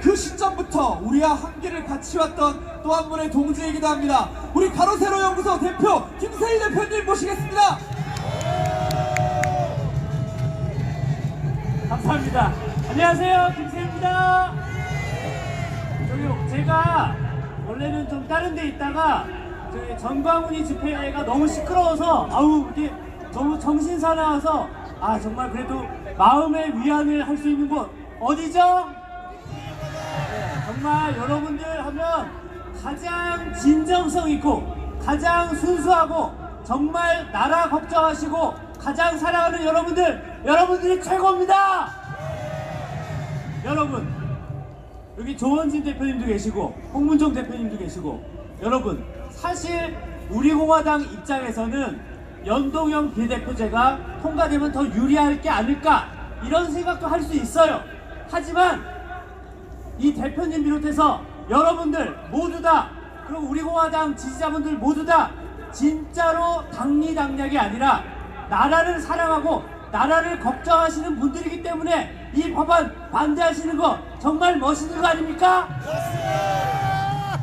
그 시점부터 우리와 함께를 같이 왔던 또 한 분의 동지이기도 합니다. 우리 가로세로 연구소 대표 김세희 대표님 모시겠습니다. 감사합니다. 안녕하세요, 김세입니다. 저기 제가 원래는 좀 다른 데 있다가 저기 전광훈이 집회가 너무 시끄러워서 아우 이게 너무 정신 사나워서 아 정말 그래도 마음의 위안을 할 수 있는 곳 어디죠? 네, 정말 여러분들 하면 가장 진정성 있고 가장 순수하고 정말 나라 걱정하시고 가장 사랑하는 여러분들 여러분들이 최고입니다! 여러분 여기 조원진 대표님도 계시고 홍문종 대표님도 계시고 여러분 사실 우리 공화당 입장에서는 연동형 비대표제가 통과되면 더 유리할 게 아닐까 이런 생각도 할 수 있어요. 하지만 이 대표님 비롯해서 여러분들 모두 다 그리고 우리 공화당 지지자분들 모두 다 진짜로 당리당략이 아니라 나라를 사랑하고 나라를 걱정하시는 분들이기 때문에 이 법안 반대하시는 거 정말 멋있는 거 아닙니까?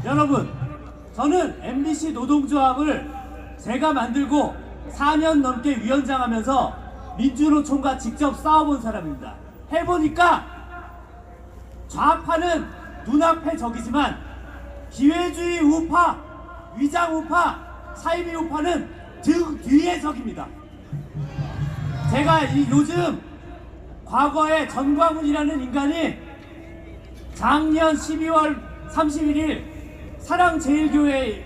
여러분 저는 MBC 노동조합을 제가 만들고 4년 넘게 위원장 하면서 민주노총과 직접 싸워본 사람입니다 해보니까 좌파는 눈앞의 적이지만 기회주의 우파, 위장 우파, 사이비 우파는 등 뒤의 적입니다. 제가 이 요즘 과거에 전광훈이라는 인간이 작년 12월 31일 사랑제일교회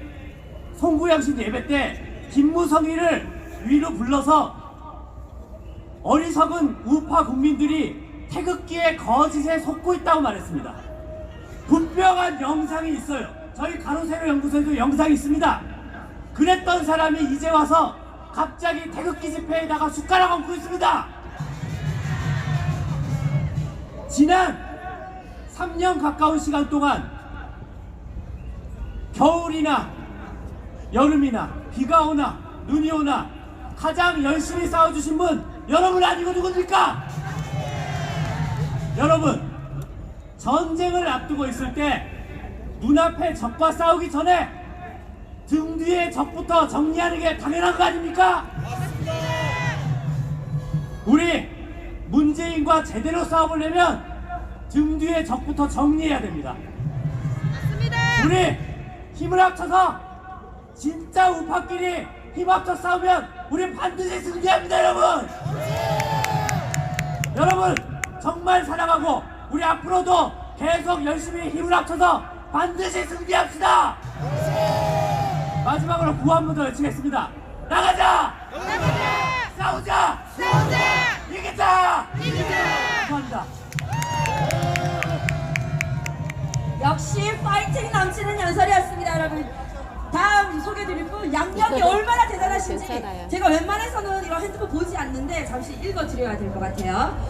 송구양신 예배 때 김무성이를 위로 불러서 어리석은 우파 국민들이 태극기의 거짓에 속고 있다고 말했습니다. 분명한 영상이 있어요. 저희 가로세로 연구소에도 영상이 있습니다. 그랬던 사람이 이제 와서 갑자기 태극기 집회에다가 숟가락 얹고 있습니다. 지난 3년 가까운 시간 동안 겨울이나 여름이나 비가 오나 눈이 오나 가장 열심히 싸워주신 분 여러분 아니고 누굽니까? 여러분 전쟁을 앞두고 있을 때 눈앞에 적과 싸우기 전에 등 뒤에 적부터 정리하는 게 당연한 거 아닙니까? 우리 문재인과 제대로 싸워보려면 등 뒤에 적부터 정리해야 됩니다. 우리 힘을 합쳐서 진짜 우파끼리 힘 합쳐 싸우면 우리 반드시 승리합니다. 여러분 정말 사랑하고 우리 앞으로도 계속 열심히 힘을 합쳐서 반드시 승리합시다. 마지막으로 구호 한 번 더 외치겠습니다. 나가자. 싸우자. 이기자. 감사합니다. 역시 파이팅 넘치는 연설이었습니다, 여러분. 다음 소개드릴 분 양력이 얼마나 대단하신지 괜찮아요. 제가 웬만해서는 이런 핸드폰 보지 않는데 잠시 읽어드려야 될 것 같아요.